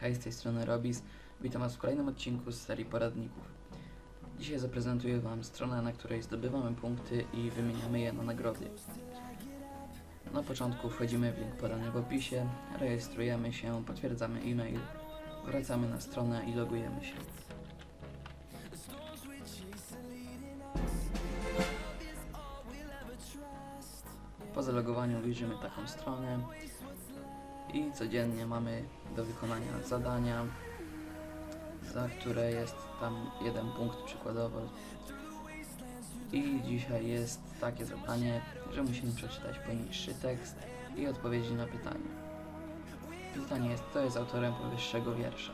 Hej, z tej strony Robis. Witam Was w kolejnym odcinku z serii poradników. Dzisiaj zaprezentuję Wam stronę, na której zdobywamy punkty i wymieniamy je na nagrody. Na początku wchodzimy w link podany w opisie, rejestrujemy się, potwierdzamy e-mail, wracamy na stronę i logujemy się. Zalogowaniu widzimy taką stronę, i codziennie mamy do wykonania zadania, za które jest tam jeden punkt przykładowo. I dzisiaj jest takie zadanie, że musimy przeczytać poniższy tekst i odpowiedzi na pytanie. Pytanie jest, kto jest autorem powyższego wiersza.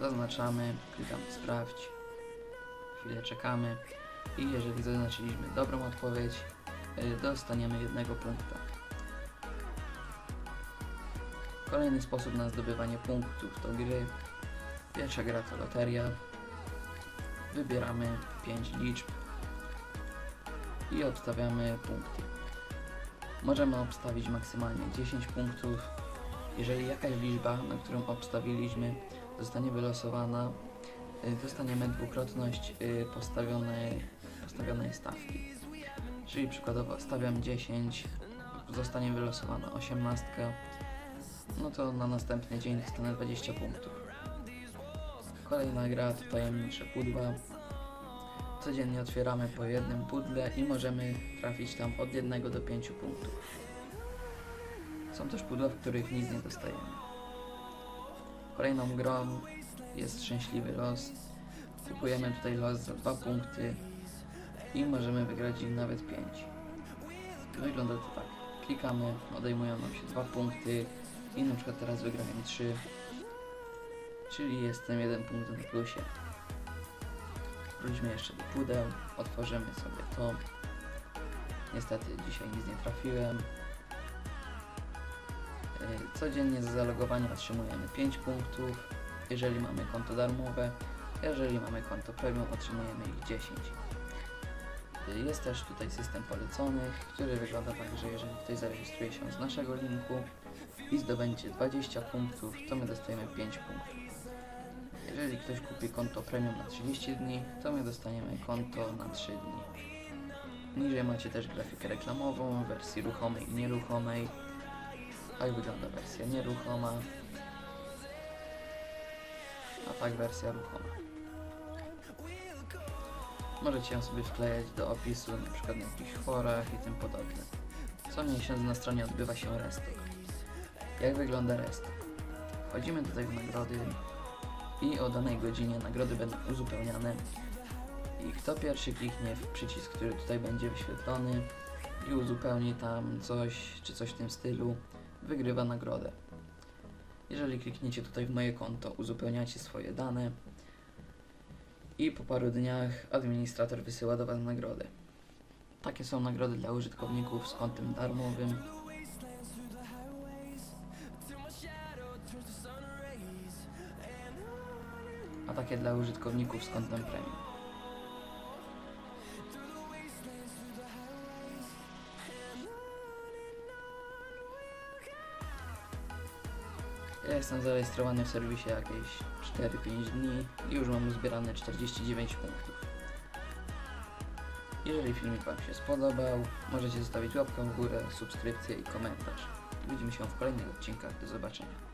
Zaznaczamy, klikamy sprawdź, chwilę czekamy i jeżeli zaznaczyliśmy dobrą odpowiedź, dostaniemy jednego punkta. Kolejny sposób na zdobywanie punktów to gry. Pierwsza gra to loteria. Wybieramy 5 liczb i obstawiamy punkty. Możemy obstawić maksymalnie 10 punktów. Jeżeli jakaś liczba, na którą obstawiliśmy, zostanie wylosowana, y, dostaniemy dwukrotność y, postawionej, postawionej stawki. Czyli przykładowo stawiam 10, zostanie wylosowana 18, no to na następny dzień dostanę 20 punktów. Kolejna gra to tajemnicze pudła. Codziennie otwieramy po jednym pudle i możemy trafić tam od 1 do 5 punktów. Są też pudła, w których nic nie dostajemy. Kolejną grą jest szczęśliwy los. Kupujemy tutaj los za 2 punkty i możemy wygrać ich nawet 5. Wygląda to tak. Klikamy, odejmują nam się 2 punkty, i na przykład teraz wygrałem 3, czyli jestem jeden punkt na plusie. Wróćmy jeszcze do pudeł, otworzymy sobie to. Niestety dzisiaj nic nie trafiłem. Yy, Codziennie za zalogowanie otrzymujemy 5 punktów, jeżeli mamy konto darmowe, jeżeli mamy konto premium otrzymujemy ich 10. Jest też tutaj system poleconych, który wygląda tak, że jeżeli ktoś zarejestruje się z naszego linku, i zdobędzie 20 punktów, to my dostajemy 5 punktów. Jeżeli ktoś kupi konto premium na 30 dni, to my dostaniemy konto na 3 dni. Niżej macie też grafikę reklamową, wersji ruchomej i nieruchomej. Tak wygląda wersja nieruchoma. A tak wersja ruchoma. Możecie ją sobie wklejać do opisu, na przykład na jakichś forach i tym podobne. Co miesiąc na stronie odbywa się restock. Jak wygląda rest? Wchodzimy tutaj w nagrody i o danej godzinie nagrody będą uzupełniane. I kto pierwszy kliknie w przycisk, który tutaj będzie wyświetlony i uzupełni tam coś, czy coś w tym stylu, wygrywa nagrodę. Jeżeli klikniecie tutaj w moje konto, uzupełniacie swoje dane i po paru dniach administrator wysyła do Was nagrodę. Takie są nagrody dla użytkowników z kontem darmowym. a takie dla użytkowników z kontem premium. Ja jestem zarejestrowany w serwisie jakieś 4-5 dni i już mam uzbierane 49 punktów. Jeżeli filmik Wam się spodobał, możecie zostawić łapkę w górę, subskrypcję i komentarz. Widzimy się w kolejnych odcinkach. Do zobaczenia.